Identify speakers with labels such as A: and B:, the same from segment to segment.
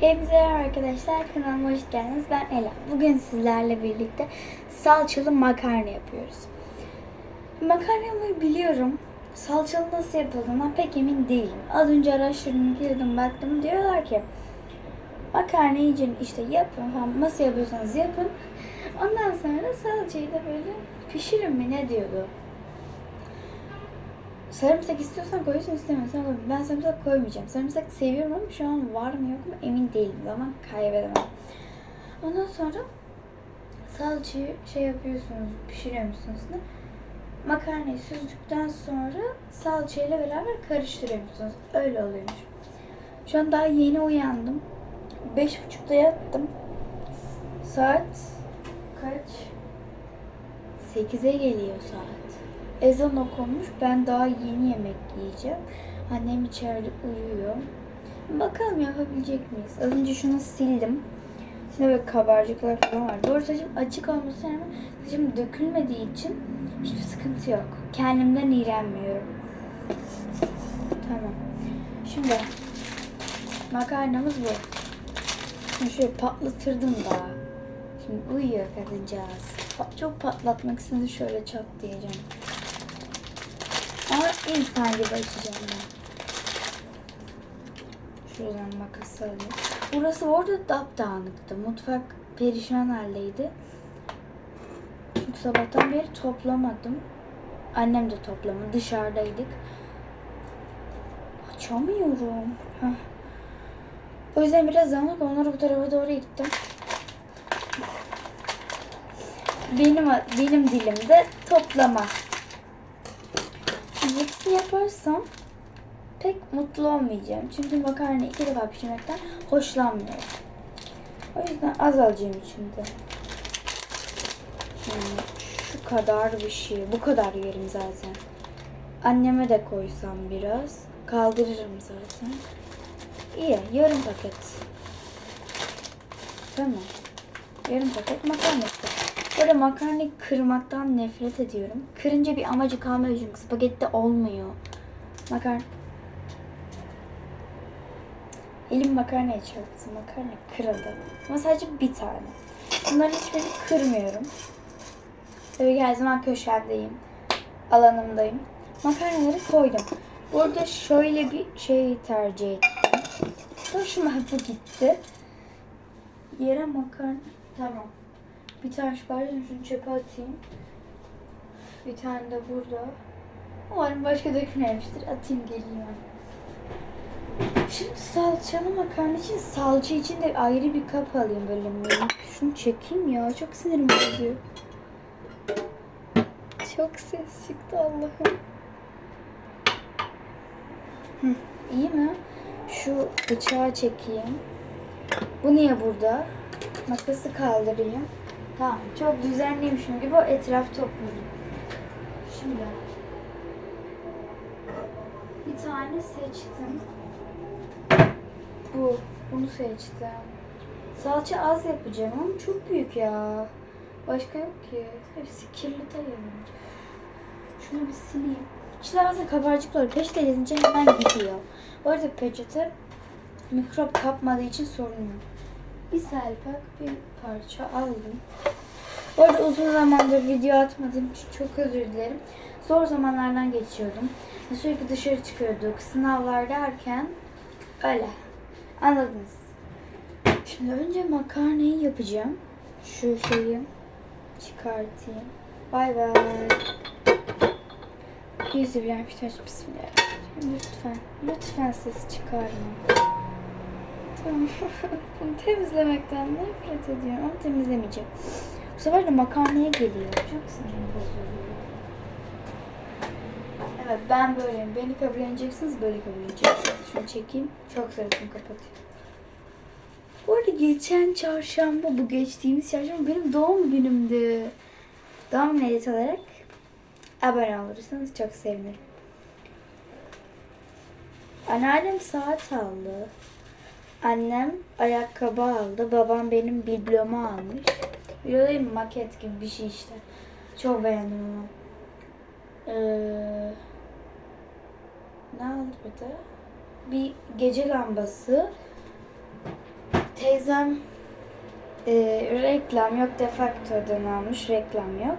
A: Hepinize arkadaşlar. Kanalıma hoş geldiniz. Ben Ela. Bugün sizlerle birlikte salçalı makarna yapıyoruz. Makarnamı biliyorum. Salçalı nasıl yapıldığından pek emin değilim. Az önce araştırdım, girdim, baktım. Diyorlar ki makarna iyice işte yapın. Nasıl yapıyorsanız yapın. Ondan sonra salçayı da böyle pişirin mi ne diyordu. Sarımsak istiyorsan koyuyorsun istemiyorsan koy. Ben sarımsak koymayacağım. Sarımsak seviyorum ama şu an var mı yok mu emin değilim. Zaman kaybedemem. Ondan sonra salçayı şey yapıyorsunuz, pişiriyor musunuz da makarnayı süzdükten sonra salçayla beraber karıştırıyor musunuz? Öyle oluyormuş. Şu an daha yeni uyandım. Beş buçukta yattım. Saat kaç? Sekize geliyor saat. Ezan okunmuş. Ben daha yeni yemek yiyeceğim. Annem içeride uyuyor. Bakalım yapabilecek miyiz? Az önce şunu sildim. Şimdi böyle kabarcıklar falan var. Arada saçım açık olmasına rağmen saçım dökülmediği için hiçbir sıkıntı yok. Kendimden iğrenmiyorum. Tamam. Şimdi makarnamız bu. Şimdi şöyle patlatırdım daha. Şimdi uyuyor kadıncağız. Çok patlatmak istedi şöyle çat diyeceğim. Ama insan gibi açacağım ben. Şuradan makas alayım. Burası orada dağınıktı. Mutfak perişan haldeydi. Çünkü sabahtan beri toplamadım. Annem de toplamadı. Dışarıdaydık. Açamıyorum. Heh. O yüzden biraz dağınık. Onları bu tarafa doğru gittim. Benim benim dilimde toplama. Hepsini yaparsam pek mutlu olmayacağım. Çünkü makarna iki defa pişirmekten hoşlanmıyorum. O yüzden az alacağım içinde. Hmm, şu kadar bir şey. Bu kadar yerim zaten. Anneme de koysam biraz. Kaldırırım zaten. İyi. Yarım paket. Tamam. Yarım paket makarna. Böyle makarnayı kırmaktan nefret ediyorum. Kırınca bir amacı kalmıyor çünkü spagetti olmuyor. Makarna. Elim makarnaya çarptı. Makarna kırıldı. Ama sadece bir tane. Bunların hiçbirini kırmıyorum. Tabii ki her zaman köşemdeyim. Alanımdayım. Makarnaları koydum. Burada şöyle bir şey tercih ettim. Hoşuma bu gitti. Yere makarna. Tamam. Bir tane pardon şunu çöpe atayım. Bir tane de burada. Umarım başka dökülmemiştir. Atayım geleyim. Şimdi salçalı makarna için salça için de ayrı bir kap alayım böyle minik. Şunu çekeyim ya. Çok sinirim bozuyor. Çok ses çıktı Allah'ım. Hı, iyi mi? Şu bıçağı çekeyim. Bu niye burada? Makası kaldırayım. Tamam. Çok düzenliymişim gibi o etraf toplayayım. Şimdi bir tane seçtim. Bu. Bunu seçtim. Salça az yapacağım ama çok büyük ya. Başka yok ki. Hepsi kirli dayanıyor. Şunu bir sileyim. İçinde bazen kabarcıklar peçete gezince hemen gidiyor. Bu arada peçete mikrop kapmadığı için sorun yok. Bir selpak bir parça aldım. Bu arada uzun zamandır video atmadığım için çok özür dilerim. Zor zamanlardan geçiyordum. Sürekli dışarı çıkıyorduk. Sınavlar derken öyle. Anladınız. Şimdi önce makarnayı yapacağım. Şu şeyi çıkartayım. Bay bay. Yüzü bir Bismillahirrahmanirrahim. Lütfen, lütfen ses çıkarma. Tamam. Bunu temizlemekten nefret ediyorum ama temizlemeyeceğim. Bu sefer de makarnaya geliyor. Çok sinirim. Evet ben böyleyim. Beni kabul edeceksiniz, böyle kabul edeceksiniz. Şunu çekeyim. Çok sevdim kapatayım. Bu arada geçen çarşamba, bu geçtiğimiz çarşamba benim doğum günümdü. Doğum günü olarak abone olursanız çok sevinirim. Anneannem saat aldı. Annem ayakkabı aldı. Babam benim biblomu almış. Böyle değil? Maket gibi bir şey işte. Çok beğendim onu. Ee, ne aldı bir de? Bir gece lambası. teyzem e, reklam yok defaktodan almış. Reklam yok.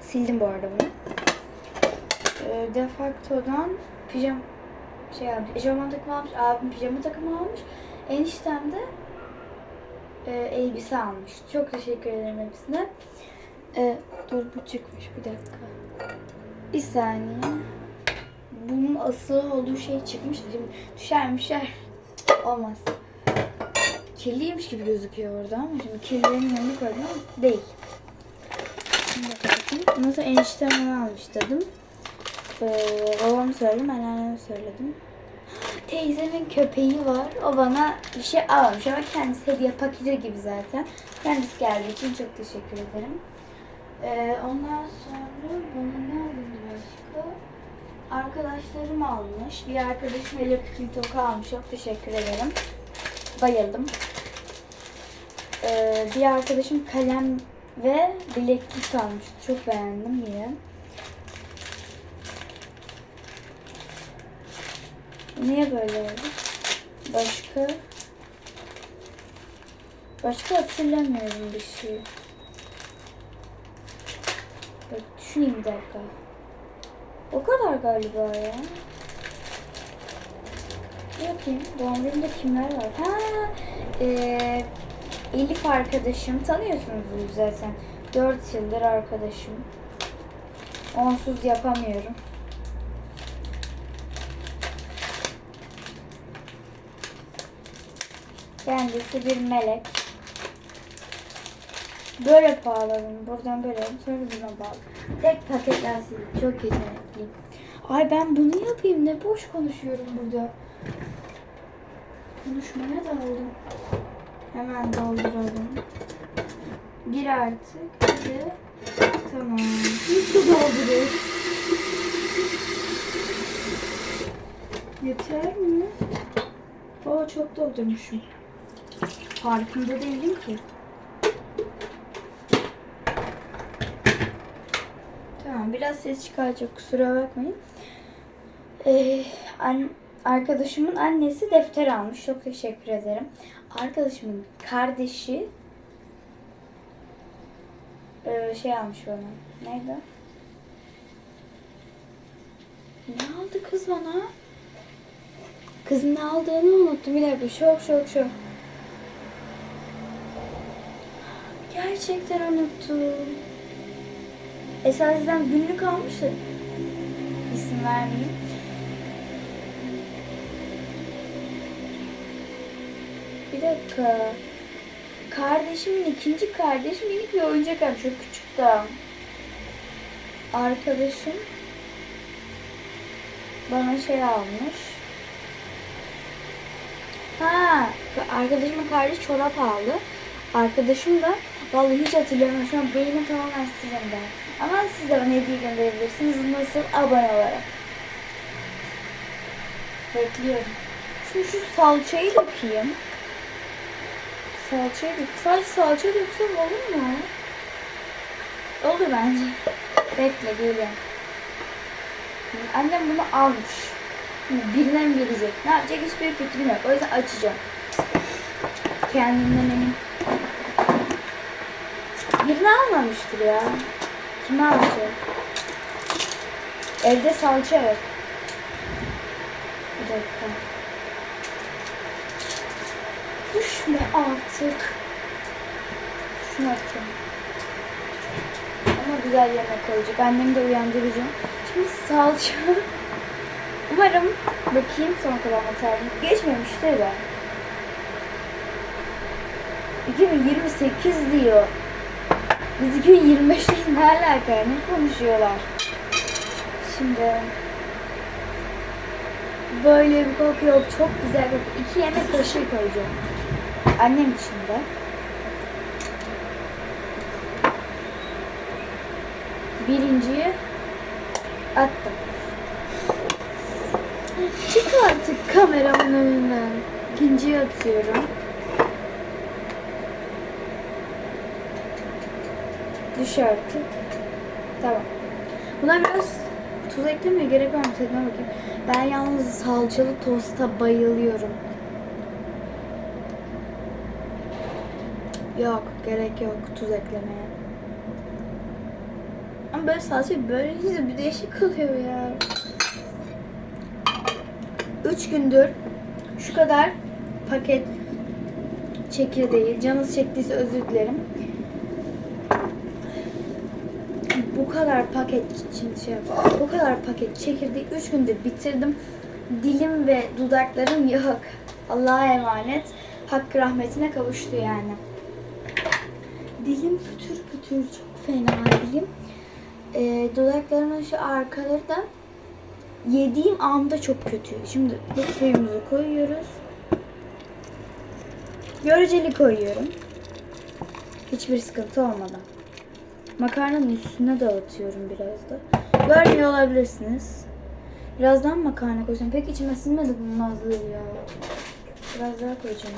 A: Sildim bu arada bunu. E, defaktodan pijama şey almış. Pijama takımı almış. Abim pijama takımı almış. Eniştem de e, elbise almış. Çok teşekkür ederim hepsine. E, dur bu çıkmış bir dakika. Bir saniye. Bunun asılı olduğu şey çıkmış. Şimdi düşer düşer. Olmaz. Kirliymiş gibi gözüküyor orada ama şimdi kirlilerin yanına koydum değil. Şimdi bakayım. Ondan sonra eniştemden almış dedim. Ee, babam söyledim, anneanneme söyledim. Teyzemin köpeği var. O bana bir şey almamış ama kendisi hediye paketi gibi zaten. Kendisi geldiği için çok teşekkür ederim. Ee, ondan sonra bana ne alındı başka? Arkadaşlarım almış. Bir arkadaşım Hello Kitty toka almış. Çok teşekkür ederim. Bayıldım. Ee, bir arkadaşım kalem ve bileklik almış. Çok beğendim yine. Niye böyle oldu? Başka? Başka hatırlamıyorum bir şey. Bak düşüneyim bir dakika. O kadar galiba ya. Bakayım. Doğum günümde kimler var? Ha, eee Elif arkadaşım. Tanıyorsunuz zaten. 4 yıldır arkadaşım. Onsuz yapamıyorum. Kendisi bir melek. Böyle bağladım. Buradan böyle. Sonra buradan bağladım. Tek paketler sildim. Çok yetenekliyim. Ay ben bunu yapayım. Ne boş konuşuyorum burada. Konuşmaya daldım. Hemen dolduralım. Gir artık. Hadi. Tamam. Nasıl dolduruyor? Yeter mi? Oo çok doldurmuşum. Farkında değilim ki. Tamam biraz ses çıkaracak kusura bakmayın. Ee, an, arkadaşımın annesi defter almış. Çok teşekkür ederim. Arkadaşımın kardeşi e, şey almış bana. Neydi? Ne aldı kız bana? Kızın ne aldığını unuttum. Bir dakika. Şok şok şok. Gerçekten unuttum. Esasiden günlük almıştı. İsim vermeyeyim. Bir dakika. Kardeşimin ikinci kardeşim minik bir oyuncak almış. Çok küçük daha. Arkadaşım bana şey almış. Ha, arkadaşımın kardeşi çorap aldı. Arkadaşım da vallahi hiç hatırlamıyorum. Şu an beynim tamamen silimde. Ama siz de bana hediye gönderebilirsiniz. Nasıl? Abone olarak. Bekliyorum. Şimdi şu salçayı dökeyim. Salçayı dök. Sadece salça döksem olur mu? Olur bence. Bekle geliyorum. Annem bunu almış. Birine mi gelecek? Ne yapacak hiçbir fikrim yok. O yüzden açacağım. Kendimden emin. Birini almamıştır ya. Kime alacak? Evde salça yok. Bir dakika. Düşme artık. Şunu atayım. Ama güzel yemek koyacak. Annemi de uyandıracağım. Şimdi salça. Umarım bakayım son kullanma tarihini. Geçmemiştir de. 2028 diyor. Biz 2025'teyiz ne alaka? Ne konuşuyorlar? Şimdi böyle bir koku yok. Çok güzel koku. İki yemek kaşığı koyacağım. Annem için de. Birinciyi attım. Çık artık kameramın önünden. İkinciyi atıyorum. Düş artık. Tamam. Buna biraz tuz eklemeye gerek var mı? Tadına bakayım. Ben yalnız salçalı tosta bayılıyorum. Yok gerek yok tuz eklemeye. Ama böyle salça böyle yiyince bir değişik oluyor ya. Üç gündür şu kadar paket çekirdeği. Canınız çektiyse özür dilerim. Bu kadar paket şimdi şey yap- Bu kadar paket çekirdeği 3 gündür bitirdim. Dilim ve dudaklarım yok. Allah'a emanet. Hakkı rahmetine kavuştu yani. Dilim pütür pütür çok fena dilim. Ee, dudaklarımın şu arkaları da yediğim anda çok kötü. Şimdi bu suyumuzu koyuyoruz. Göreceli koyuyorum. Hiçbir sıkıntı olmadan. Makarnanın üstüne dağıtıyorum biraz da. Görmüyor olabilirsiniz. Birazdan makarna koyacağım. Pek içime sinmedi bunun azlığı ya. Biraz daha koyacağım.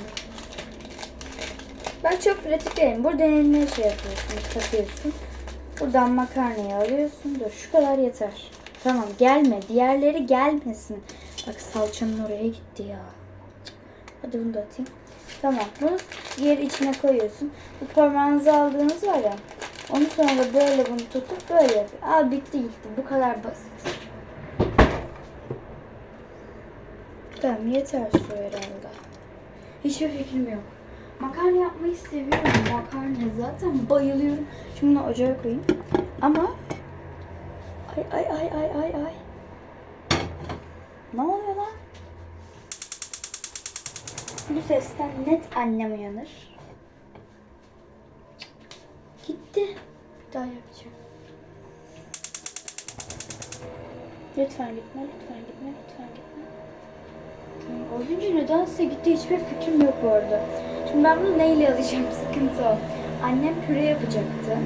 A: ben. Çok pratik değilim. Burada eline şey yapıyorsun, takıyorsun. Buradan makarnayı alıyorsun. Dur şu kadar yeter. Tamam gelme. Diğerleri gelmesin. Bak salçanın oraya gitti ya. Hadi bunu da atayım. Tamam. Bunu diğer içine koyuyorsun. Bu parmağınızı aldığınız var ya. Onu sonra böyle bunu tutup böyle yapıyor. Al bitti gitti. Bu kadar basit. Tamam yeter su herhalde. Hiçbir fikrim yok. Makarna yapmayı seviyorum. Makarna zaten bayılıyorum. Şimdi bunu ocağa koyayım. Ama ay ay ay ay ay ay. Ne oluyor lan? Bu sesten net annem uyanır. Cık, Gitti. Bir daha yapacağım. Lütfen gitme, lütfen gitme, lütfen gitme. Az önce nedense gitti hiçbir fikrim yok bu arada. Şimdi ben bunu neyle alacağım sıkıntı o. Annem püre yapacaktı.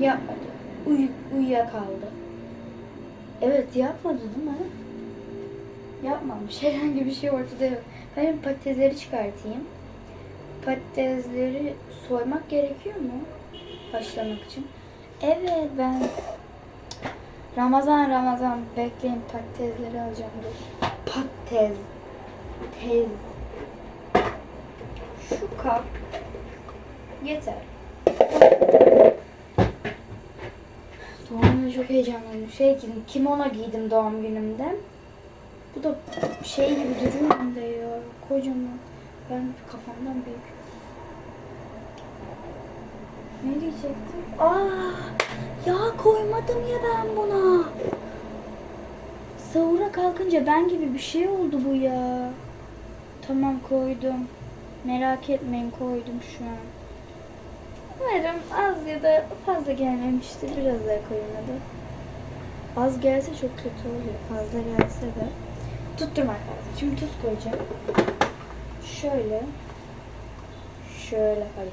A: Yapmadı. Uy uyuyakaldı. Evet yapmadı değil mi? Yapmamış. Herhangi bir şey ortada yok. Ben patatesleri çıkartayım. Patatesleri soymak gerekiyor mu? Haşlamak için. Evet ben Ramazan Ramazan bekleyin patatesleri alacağım dur. Patates. Tez. Şu kap yeter. Doğum günü çok heyecanlıyım. Şey giydim, kimono giydim doğum günümde. Bu da şey gibi duruyor hem de ya. Kocaman. Ben kafamdan büyük. Ne diyecektim? Aa, ya koymadım ya ben buna. Sahura kalkınca ben gibi bir şey oldu bu ya. Tamam koydum. Merak etmeyin koydum şu an. Umarım az ya da fazla gelmemiştir. Biraz daha hadi. Az gelse çok kötü oluyor. Fazla gelse de. Tutturmak lazım. Şimdi tuz koyacağım. Şöyle. Şöyle hayır.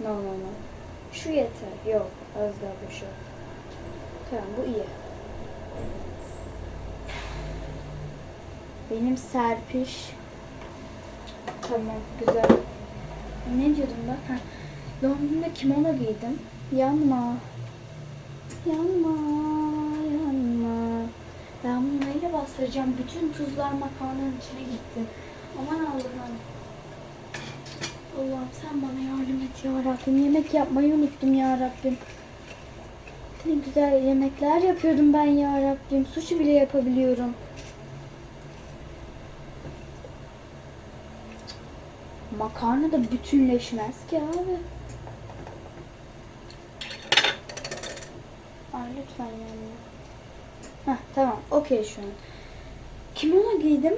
A: No no no. Şu yeter. Yok. Az daha boşalt. Tamam bu iyi. Benim serpiş. Tamam güzel. Ne diyordum ben? Ha. Doğum günümde kimono giydim. Yanma. Yanma. Yanma. Ben bunu neyle bastıracağım? Bütün tuzlar makarnanın içine gitti. Aman Allah'ım. Allah'ım sen bana yardım et ya Rabbim. Yemek yapmayı unuttum ya Rabbim. Ne güzel yemekler yapıyordum ben ya Rabbim. Sushi bile yapabiliyorum. Makarna da bütünleşmez ki abi. Ay lütfen yani. Heh, tamam okey şu an. Kimono giydim.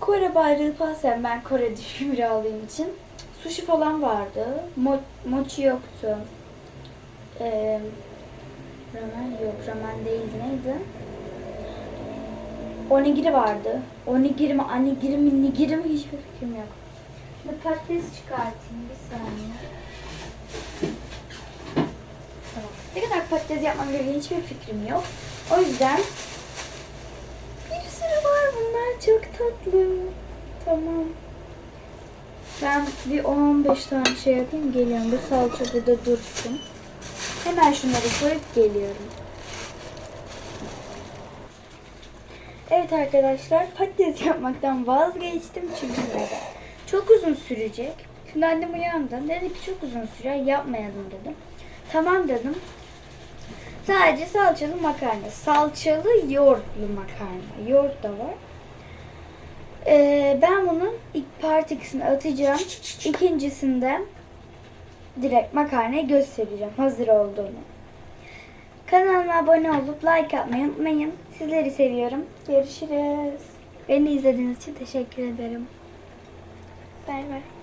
A: Kore bayrağı pasem ben Kore düşkün biri olduğum için. Sushi falan vardı. Mo- mochi yoktu. Ee, ramen yok. Ramen değildi. Neydi? Onigiri vardı. Onigiri mi, anigiri mi, nigiri mi hiçbir fikrim yok. Şimdi patates çıkartayım bir saniye. Tamam. Ne kadar patates yapmam gerektiği hiçbir fikrim yok. O yüzden bir sürü var bunlar çok tatlı. Tamam. Ben bir 10-15 tane şey yapayım geliyorum. Bu salça burada dursun. Hemen şunları koyup geliyorum. Evet arkadaşlar patates yapmaktan vazgeçtim çünkü? Çok uzun sürecek. Şimdi annem uyandı. Dedi ki çok uzun süre yapmayalım dedim. Tamam dedim. Sadece salçalı makarna. Salçalı yoğurtlu makarna. Yoğurt da var. Ee, ben bunun ilk part ikisini atacağım. İkincisinde direkt makarnayı göstereceğim hazır olduğunu. Kanalıma abone olup like atmayı unutmayın. Sizleri seviyorum. Görüşürüz. Beni izlediğiniz için teşekkür ederim. Bay bay.